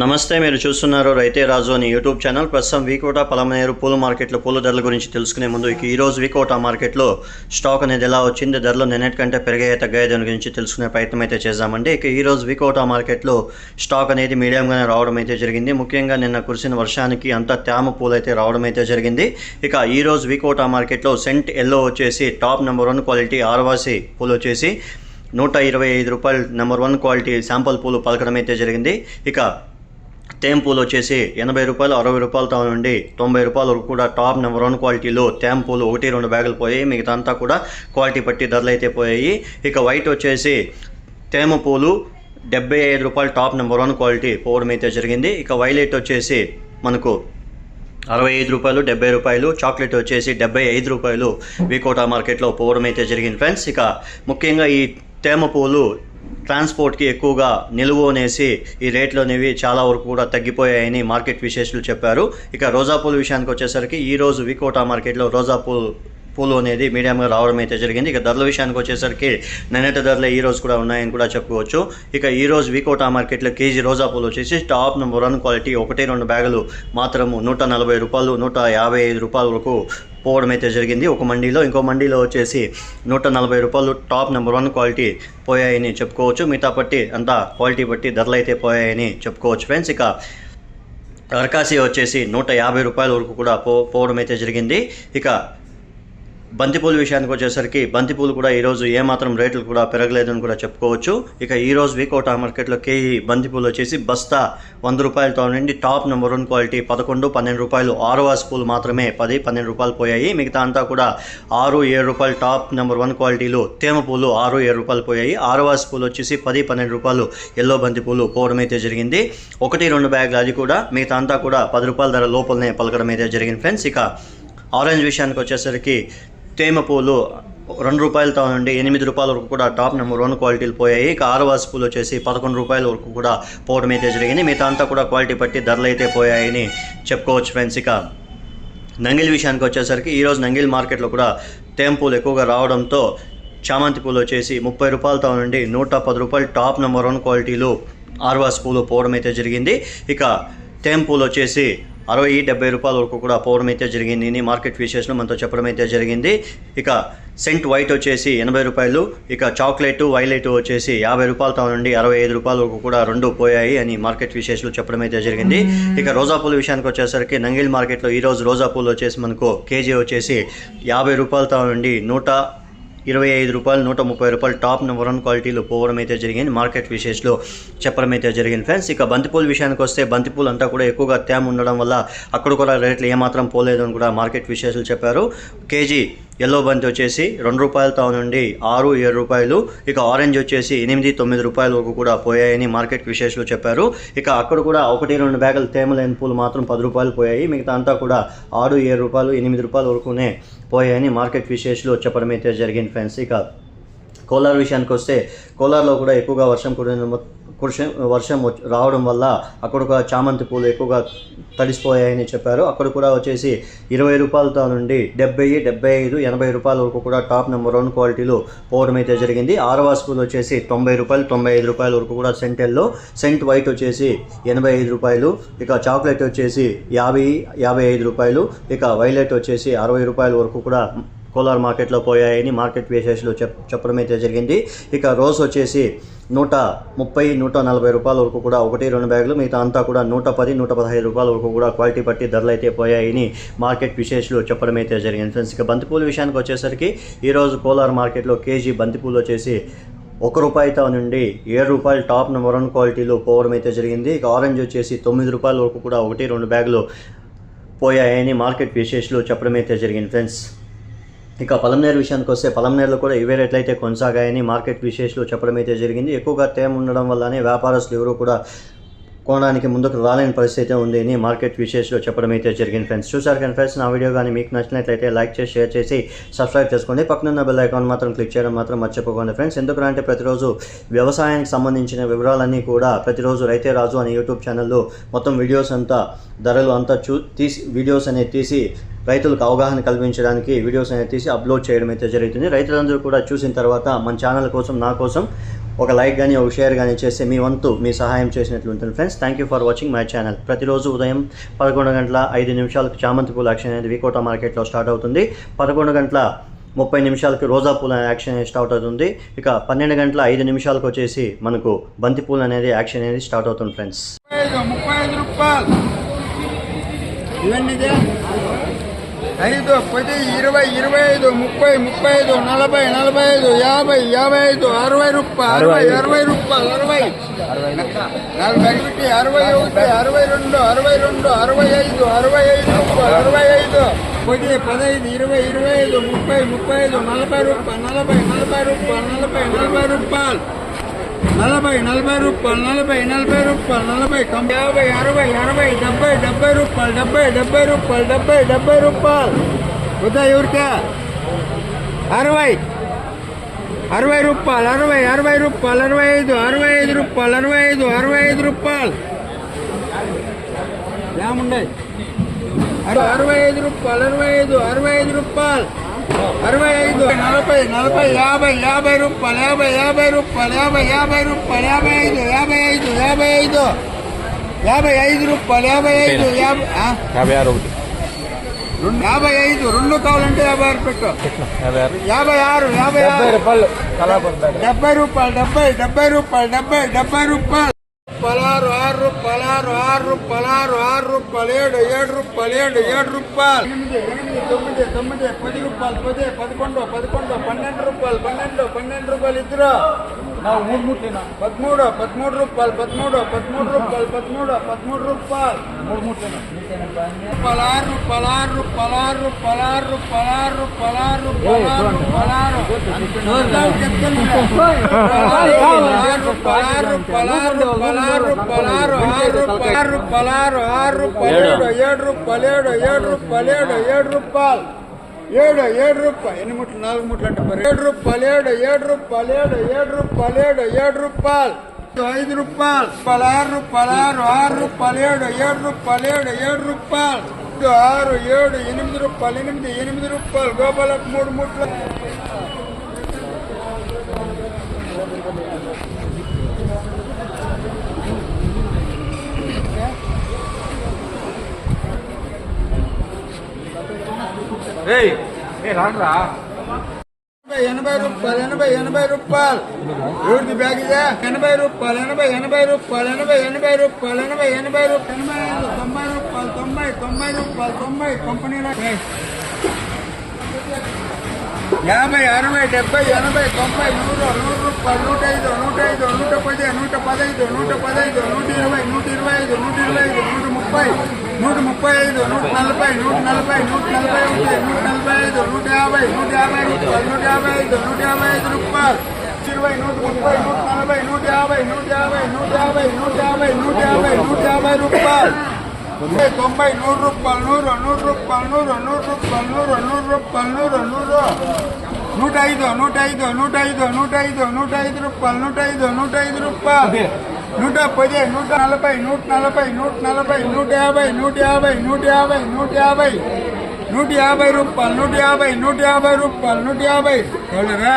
నమస్తే మీరు చూస్తున్నారు రైతే రాజు అని యూట్యూబ్ ఛానల్. ప్రస్తుతం వీకోట పలమనేరు పూల మార్కెట్లో పూల ధరల గురించి తెలుసుకునే ముందు ఇక ఈ రోజు వీకోట మార్కెట్లో స్టాక్ అనేది ఎలా వచ్చింది ధరలు నిన్నటి కంటే పెరిగాయి తగ్గాయి దాని గురించి తెలుసుకునే ప్రయత్నం అయితే చేద్దామండి. ఇక ఈ రోజు వీకోట మార్కెట్లో స్టాక్ అనేది మీడియంగానే రావడం అయితే జరిగింది. ముఖ్యంగా నిన్న కురిసిన వర్షానికి అంతా తేమ పూలు అయితే రావడం అయితే జరిగింది. ఇక ఈ రోజు వీకోట మార్కెట్లో సెంట్ ఎల్లో వచ్చేసి టాప్ నెంబర్ వన్ క్వాలిటీ ఆర్వాసి పూలు వచ్చేసి నూట ఇరవై ఐదు రూపాయలు నెంబర్ వన్ క్వాలిటీ శాంపుల్ పూలు పలకడం అయితే జరిగింది. ఇక తేం పూలు వచ్చేసి ఎనభై రూపాయలు అరవై రూపాయలతో నుండి తొంభై రూపాయల వరకు కూడా టాప్ నెంబర్ వన్ క్వాలిటీలో తేం పూలు ఒకటి రెండు బ్యాగులు పోయాయి. మిగతా అంతా కూడా క్వాలిటీ బట్టి ధరలు అయితే పోయాయి. ఇక వైట్ వచ్చేసి తేమ పూలు డెబ్బై ఐదు రూపాయలు టాప్ నెంబర్ వన్ క్వాలిటీ పోవడం అయితే జరిగింది. ఇక వైలెట్ వచ్చేసి మనకు అరవై ఐదు రూపాయలు డెబ్బై రూపాయలు చాక్లెట్ వచ్చేసి డెబ్బై ఐదు రూపాయలు వికోటా మార్కెట్లో పోవడం అయితే జరిగింది ఫ్రెండ్స్. ఇక ముఖ్యంగా ఈ తేమ పూలు ట్రాన్స్పోర్ట్కి ఎక్కువగా నిలువనేసి ఈ రేట్లు అనేవి చాలా వరకు కూడా తగ్గిపోయాయని మార్కెట్ విశేషులు చెప్పారు. ఇక రోజా పూల విషయానికి వచ్చేసరికి ఈ రోజు వికోటా మార్కెట్లో రోజా పూలు అనేది మీడియంగా రావడం అయితే జరిగింది. ఇక ధరల విషయానికి వచ్చేసరికి నిన్నటి ధరలే ఈ రోజు కూడా ఉన్నాయని కూడా చెప్పుకోవచ్చు. ఇక ఈ రోజు వికోటా మార్కెట్లో కేజీ రోజా పూలు వచ్చేసి టాప్ నెంబర్ వన్ క్వాలిటీ ఒకటి రెండు బ్యాగులు మాత్రము నూట నలభై రూపాయలు నూట యాభై ఐదు రూపాయల వరకు పోవడం అయితే జరిగింది. ఒక మండీలో ఇంకో మండీలో వచ్చేసి నూట నలభై రూపాయలు టాప్ నెంబర్ వన్ క్వాలిటీ పోయాయని చెప్పుకోవచ్చు. మిగతా బట్టి అంతా క్వాలిటీ బట్టి ధరలు అయితే పోయాయని చెప్పుకోవచ్చు ఫ్రెండ్స్. ఇక అరకాసి వచ్చేసి నూట యాభై రూపాయల వరకు కూడా పో పోవడం అయితే జరిగింది. ఇక బంతిపూల విషయానికి వచ్చేసరికి బంతిపూలు కూడా ఈరోజు ఏమాత్రం రేట్లు కూడా పెరగలేదని కూడా చెప్పుకోవచ్చు. ఇక ఈరోజు వీకోటా మార్కెట్లో కేజీ బంతిపూలు వచ్చేసి బస్తా వంద రూపాయలతో నుండి టాప్ నెంబర్ వన్ క్వాలిటీ పదకొండు పన్నెండు రూపాయలు ఆరోవాస్ పూలు మాత్రమే పది పన్నెండు రూపాయలు పోయాయి. మిగతా అంతా కూడా ఆరు ఏడు రూపాయలు టాప్ నెంబర్ వన్ క్వాలిటీలు తేమ పూలు ఆరు ఏడు రూపాయలు పోయాయి. ఆరోవాస్ పూలు వచ్చేసి పది పన్నెండు రూపాయలు ఎల్లో బంతి పూలు పోవడం అయితే జరిగింది. ఒకటి రెండు బ్యాగులు అది కూడా మిగతా అంతా కూడా పది రూపాయల ధర లోపలనే పలకడం అయితే జరిగింది ఫ్రెండ్స్. ఇక ఆరెంజ్ విషయానికి వచ్చేసరికి తేమ పూలు రెండు రూపాయలతో నుండి ఎనిమిది రూపాయల వరకు కూడా టాప్ నెంబర్ వన్ క్వాలిటీలు పోయాయి. ఇక ఆరవాసి పూలు వచ్చేసి పదకొండు రూపాయల వరకు కూడా పోవడం అయితే జరిగింది. మిగతా అంతా కూడా క్వాలిటీ బట్టి ధరలు అయితే పోయాయని చెప్పుకోవచ్చు ఫ్రెండ్స్. ఇక నంగిల్ విషయానికి వచ్చేసరికి ఈరోజు నంగిల్ మార్కెట్లో కూడా తేమ పూలు ఎక్కువగా రావడంతో చామంతి పూలు వచ్చేసి ముప్పై రూపాయలతో నుండి నూట పది రూపాయలు టాప్ నెంబర్ వన్ క్వాలిటీలు ఆర్వాస్ పూలు పోవడం అయితే జరిగింది. ఇక తేమ పూలు వచ్చేసి అరవై డెబ్బై రూపాయల వరకు కూడా పోవడం అయితే జరిగింది. అని మార్కెట్ విశేషం మనతో చెప్పడం అయితే జరిగింది. ఇక సెంట్ వైట్ వచ్చేసి ఎనభై రూపాయలు ఇక చాక్లెట్ వైలెట్ వచ్చేసి యాభై రూపాయలతో నుండి అరవై ఐదు రూపాయల వరకు కూడా రెండు పోయాయి అని మార్కెట్ విశేషాలు చెప్పడం అయితే జరిగింది. ఇక రోజా పూల విషయానికి వచ్చేసరికి నంగిల్ మార్కెట్లో ఈరోజు రోజా పూలు వచ్చేసి మనకు కేజీ వచ్చేసి యాభై రూపాయలతో నుండి నూట ఇరవై ఐదు రూపాయలు నూట ముప్పై రూపాయలు టాప్ నెంబర్ వన్ క్వాలిటీలో పోవడం అయితే జరిగింది. మార్కెట్ విషయంలో చెప్పడం అయితే జరిగింది. ఫ్రెండ్స్ ఇక బంతిపూల విషయానికి వస్తే బంతిపూలు అంతా కూడా ఎక్కువగా తేమ ఉండడం వల్ల అక్కడ కూడా రేట్లు ఏమాత్రం పోలేదు అని కూడా మార్కెట్ విశేషాలు చెప్పారు. కేజీ ఎల్లో బంతి వచ్చేసి రెండు రూపాయలతో నుండి ఆరు ఏడు రూపాయలు. ఇక ఆరెంజ్ వచ్చేసి ఎనిమిది తొమ్మిది రూపాయల వరకు కూడా పోయాయని మార్కెట్ విశేషాలు చెప్పారు. ఇక అక్కడ కూడా ఒకటి రెండు బ్యాగులు తేమ లేని పూలు మాత్రం పది రూపాయలు పోయాయి. మిగతా అంతా కూడా ఆరు ఏడు రూపాయలు ఎనిమిది రూపాయల వరకునే పోయాయని మార్కెట్ విశేషాలు చెప్పడం అయితే జరిగింది ఫ్రెండ్స్. ఇక కోలార్ విషయానికి వస్తే కోలార్లో కూడా ఎక్కువగా వర్షం కురిన వర్షం వర్షం వచ్చి- రావడం వల్ల అక్కడ ఒక చామంతి పూలు ఎక్కువగా తడిసిపోయాయని చెప్పారు. అక్కడ కూడా వచ్చేసి ఇరవై రూపాయలతో నుండి డెబ్బై డెబ్బై ఐదు ఎనభై రూపాయల వరకు కూడా టాప్ నెంబర్ వన్ క్వాలిటీలో పోవడం అయితే జరిగింది. ఆరవాస్ పూలు వచ్చేసి తొంభై రూపాయలు తొంభై ఐదు రూపాయల వరకు కూడా సెంటెల్లో. సెంట్ వైట్ వచ్చేసి ఎనభై ఐదు రూపాయలు ఇక చాక్లెట్ వచ్చేసి యాభై యాభై ఐదు రూపాయలు ఇక వైలెట్ వచ్చేసి అరవై రూపాయల వరకు కూడా కోలార్ మార్కెట్లో పోయాయని మార్కెట్ విశేషాలు చెప్ చెప్పడం అయితే జరిగింది. ఇక రోజ్ వచ్చేసి నూట ముప్పై నూట నలభై రూపాయల వరకు కూడా ఒకటి రెండు బ్యాగులు మిగతా అంతా కూడా నూట పది నూట పదహైదు రూపాయల వరకు కూడా క్వాలిటీ బట్టి ధరలు అయితే పోయాయని మార్కెట్ విశేషాలు చెప్పడం అయితే జరిగింది. ఫ్రెండ్స్ ఇక బంతిపూల విషయానికి వచ్చేసరికి ఈరోజు కోలార్ మార్కెట్లో కేజీ బంతిపూలు వచ్చేసి ఒక రూపాయితో నుండి ఏడు రూపాయలు టాప్ నెంబర్ వన్ క్వాలిటీలో పోవడం అయితే జరిగింది. ఇక ఆరెంజ్ వచ్చేసి తొమ్మిది రూపాయల వరకు కూడా ఒకటి రెండు బ్యాగులు పోయాయని మార్కెట్ విశేషాలు చెప్పడం అయితే జరిగింది. ఫ్రెండ్స్ ఇక పలంనేరు విషయానికి వస్తే పలంనేరులో కూడా ఇవే రేట్లు కొనసాగాయని మార్కెట్ విశేషాలు చెప్పడం అయితే జరిగింది. ఎక్కువగా తేమ ఉండడం వల్లనే వ్యాపారస్తులు ఎవరు కూడా కోణానికి ముందుకు రాలేని పరిస్థితి ఉంది అని మార్కెట్ విశేషాలు చెప్పడం అయితే జరిగింది ఫ్రెండ్స్. చూసారు కానీ ఫ్రెండ్స్ నా వీడియో కానీ మీకు నచ్చినట్లయితే లైక్ చేసి షేర్ చేసి సబ్స్క్రైబ్ చేసుకోండి. పక్కనున్న బెల్ ఐకాన్ మాత్రం క్లిక్ చేయడం మాత్రం మర్చిపోకండి ఫ్రెండ్స్. ఎందుకంటే ప్రతిరోజు వ్యవసాయానికి సంబంధించిన వివరాలన్నీ కూడా ప్రతిరోజు రైతే రాజు అనే యూట్యూబ్ ఛానల్లో మొత్తం వీడియోస్ అంతా ధరలు అంతా చూ తీసి వీడియోస్ అనేది తీసి రైతులకు అవగాహన కల్పించడానికి వీడియోస్ అనేది తీసి అప్లోడ్ చేయడం అయితే జరుగుతుంది. రైతులందరూ కూడా చూసిన తర్వాత మన ఛానల్ కోసం నా కోసం ఒక లైక్ కానీ ఒక షేర్ కానీ చేస్తే మీ వంతు మీ సహాయం చేసినట్లు ఉంటుంది friends. Thank you for watching my channel ప్రతిరోజు ఉదయం పదకొండు గంటల ఐదు నిమిషాలకు చామంతి పూల యాక్షన్ అనేది వికోట మార్కెట్లో స్టార్ట్ అవుతుంది. పదకొండు గంటల ముప్పై నిమిషాలకి రోజా పూల యాక్షన్ అనేది స్టార్ట్ అవుతుంది. ఇక పన్నెండు గంటల ఐదు నిమిషాలకు వచ్చేసి మనకు బంతి పూలు అనేది యాక్షన్ అనేది స్టార్ట్ అవుతుంది ఫ్రెండ్స్. ఐదు పది ఇరవై ఇరవై ఐదు ముప్పై ముప్పై ఐదు నలభై నలభై ఐదు యాభై యాభై ఐదు అరవై రూపాయలు అరవై అరవై రూపాయలు అరవై. నలభై ఒకటి అరవై ఒకటి అరవై రెండు అరవై రెండు అరవై ఐదు అరవై ఐదు రూపాయలు అరవై ఐదు. పది పదహైదు ఇరవై ఇరవై ఐదు ముప్పై ముప్పై ఐదు నలభై రూపాయలు నలభై నలభై రూపాయలు నలభై నలభై రూపాయలు. నలభై నలభై రూపాయలు నలభై నలభై రూపాయలు నలభై తొంభై యాభై అరవై అరవై డెబ్బై డెబ్బై రూపాయలు డెబ్బై డెబ్బై రూపాయలు డెబ్బై డెబ్బై రూపాయలు. వద్దా ఎవరికా అరవై అరవై రూపాయలు అరవై అరవై రూపాయలు అరవై ఐదు అరవై ఐదు రూపాయలు అరవై ఐదు అరవై ఐదు రూపాయలు. ఏముండే అరవై అరవై ఐదు రూపాయలు అరవై ఐదు అరవై ఐదు రూపాయలు. అరవై ఐదు నలభై నలభై యాభై యాభై రూపాయలు యాభై యాభై రూపాయలు యాభై యాభై రూపాయలు యాభై ఐదు యాభై ఐదు యాభై ఐదు యాభై ఐదు రూపాయలు యాభై ఐదు యాభై ఆరు ఒకటి. రెండు యాభై ఐదు రెండు కావాలంటే యాభై ఆరు పెట్టు. యాభై ఆరు. యాభై ఆరు రూపాయలు డెబ్బై రూపాయలు డెబ్బై డెబ్బై రూపాయలు డెబ్బై డెబ్బై రూపాయలు. పలారు ఆరు రూపాయలు ఆరు ఆరు రూపాయలు ఆరు ఆరు రూపాయలు ఏడు ఏడు రూపాయలు ఏడు ఏడు రూపాయలు ఎనిమిది ఎనిమిది తొమ్మిది తొమ్మిది పది రూపాయలు పది పదకొండు పదకొండు పన్నెండు రూపాయలు పన్నెండు పన్నెండు రూపాయలు ఇద్దరు పదమూడు పదమూడు రూపాయలు పదమూడు పదమూడు రూపాయలు పదమూడు పదమూడు రూపాయలు పలారు పలారు పలారు పలారు పలారు పలారు పలారు పలారు పలారు పలారు పలారు పలారు పలారు ఆరు పలారు పలారు ఆరు పలేడు ఏడు రూపాయలు ఏడు ఏడు రూపాయలు ఏడు ఏడు రూపాయలు ఏడు ఏడు రూపాయలు ఎన్ని ముట్లు నాలుగు ముట్లు అంటే ఏడు రూపాయలు ఏడు ఏడు రూపాయలు ఏడు ఏడు రూపాయలు ఏడు ఏడు రూపాయలు ఐదు రూపాయలు పలారు పలారు ఆరు రూపాయలు ఏడు ఏడు రూపాయలు ఏడు ఏడు రూపాయలు ఐదు, ఆరు ఏడు ఎనిమిది రూపాయలు ఎనిమిది ఎనిమిది రూపాయలు గోపాలకు మూడు ముట్లు ఏయ్ ఏ రాడ్రా ఎనభై రూపాయలు ఎనభై ఎనభై రూపాయలు. ఎవరిది బ్యాగ్ ఇదే? ఎనభై రూపాయలు ఎనభై ఎనభై రూపాయలు ఎనభై ఎనభై రూపాయలు ఎనభై ఎనభై రూపాయలు ఎనభై ఐదు తొంభై రూపాయలు తొంభై తొంభై రూపాయలు తొంభై కంపెనీలో యాభై అరవై డెబ్బై ఎనభై తొంభై నూరు నూరు రూపాయలు నూట ఐదు నూట ఐదు నూట పది నూట పదహైదు నూట పదహైదు నూట ఇరవై నూట ఇరవై ఐదు నూట ఇరవై ఐదు నూట ముప్పై. నూట ముప్పై ఐదు నూట నలభై నూట నలభై నూట నలభై ఒకటి నూట నలభై ఐదు నూట యాభై నూట యాభై రూపాయలు నూట యాభై ఐదు నూట యాభై ఐదు రూపాయలు. ఇరవై నూట ముప్పై నూట నలభై నూట యాభై నూట యాభై నూట యాభై నూట యాభై నూట యాభై నూట యాభై రూపాయలు. తొంభై తొంభై నూరు రూపాయలు నూరు నూరు రూపాయలు నూరు నూరు రూపాయలు నూరు నూరు రూపాయలు నూరు నూరు. నూట ఐదు నూట ఐదు నూట ఐదు నూట ఐదు నూట ఐదు రూపాయలు నూట ఐదు నూట ఐదు రూపాయలు. నూట పది నూట నలభై నూట నలభై నూట నలభై నూట యాభై నూట యాభై నూట యాభై నూట యాభై నూట యాభై రూపాయలు నూట యాభై నూట యాభై రూపాయలు నూట యాభై. ఎవడరా